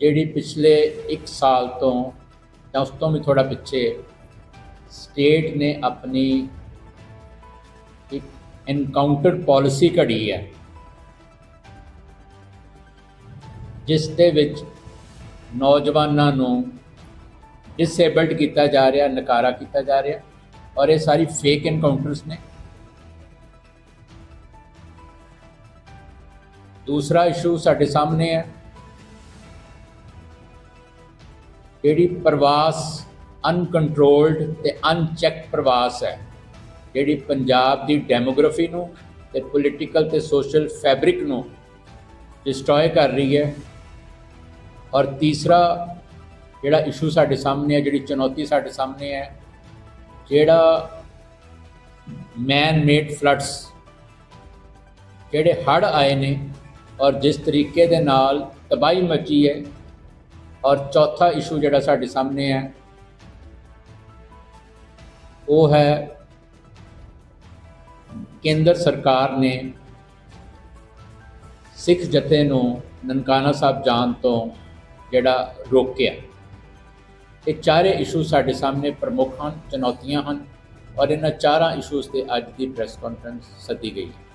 ਜਿਹੜੀ ਪਿਛਲੇ 1 ਸਾਲ ਤੋਂ ਜਾਂ ਉਸ ਤੋਂ ਵੀ ਥੋੜਾ ਪਿੱਛੇ ਸਟੇਟ ਨੇ ਆਪਣੀ ਇੱਕ ਐਨਕਾਊਂਟਰ ਪਾਲਿਸੀ ਘੜੀ ਹੈ, ਜਿਸ ਦੇ ਵਿੱਚ ਨੌਜਵਾਨਾਂ ਨੂੰ ਡਿਸੇਬਲਡ ਕੀਤਾ ਜਾ ਰਿਹਾ, ਨਕਾਰਾ ਕੀਤਾ ਜਾ ਰਿਹਾ ਔਰ ਇਹ ਸਾਰੀ ਫੇਕ ਐਨਕਾਊਂਟਰਸ ਨੇ। ਦੂਸਰਾ ਇਸ਼ੂ ਸਾਡੇ ਸਾਹਮਣੇ ਹੈ ਜਿਹੜੀ ਪ੍ਰਵਾਸ ਅਨਕੰਟਰੋਲਡ ਤੇ ਅਨਚੈੱਕ ਪ੍ਰਵਾਸ ਹੈ, ਜਿਹੜੀ ਪੰਜਾਬ ਦੀ ਡੈਮੋਗ੍ਰਾਫੀ ਨੂੰ ਤੇ ਪੋਲੀਟੀਕਲ ਤੇ ਸੋਸ਼ਲ ਫੈਬਰਿਕ ਨੂੰ ਡਿਸਟਰੋਏ ਕਰ ਰਹੀ ਹੈ। ਔਰ ਤੀਸਰਾ ਜਿਹੜਾ ਇਸ਼ੂ ਸਾਡੇ ਸਾਹਮਣੇ ਹੈ, ਜਿਹੜੀ ਚੁਣੌਤੀ ਸਾਡੇ ਸਾਹਮਣੇ ਹੈ, ਜਿਹੜਾ ਮੈਨ ਮੇਡ ਫਲੱਡਸ ਜਿਹੜੇ ਹੜ੍ਹ ਆਏ ਨੇ ਔਰ ਜਿਸ ਤਰੀਕੇ ਦੇ ਨਾਲ ਤਬਾਹੀ ਮਚੀ ਹੈ ਔਰ ਚੌਥਾ ਇਸ਼ੂ ਜਿਹੜਾ ਸਾਡੇ ਸਾਹਮਣੇ ਹੈ, ਉਹ ਹੈ ਕੇਂਦਰ ਸਰਕਾਰ ਨੇ ਸਿੱਖ ਜਥੇ ਨੂੰ ਨਨਕਾਣਾ ਸਾਹਿਬ ਜਾਣ ਤੋਂ ਜਿਹੜਾ ਰੋਕਿਆ। ਇਹ ਚਾਰੇ ਇਸ਼ੂ ਸਾਡੇ ਸਾਹਮਣੇ ਪ੍ਰਮੁੱਖ ਹਨ, ਚੁਣੌਤੀਆਂ ਹਨ ਔਰ ਇਹਨਾਂ ਚਾਰਾਂ ਇਸ਼ੂਜ਼ ਤੇ ਅੱਜ ਦੀ ਪ੍ਰੈਸ ਕਾਨਫਰੰਸ ਸੱਦੀ ਗਈ ਹੈ।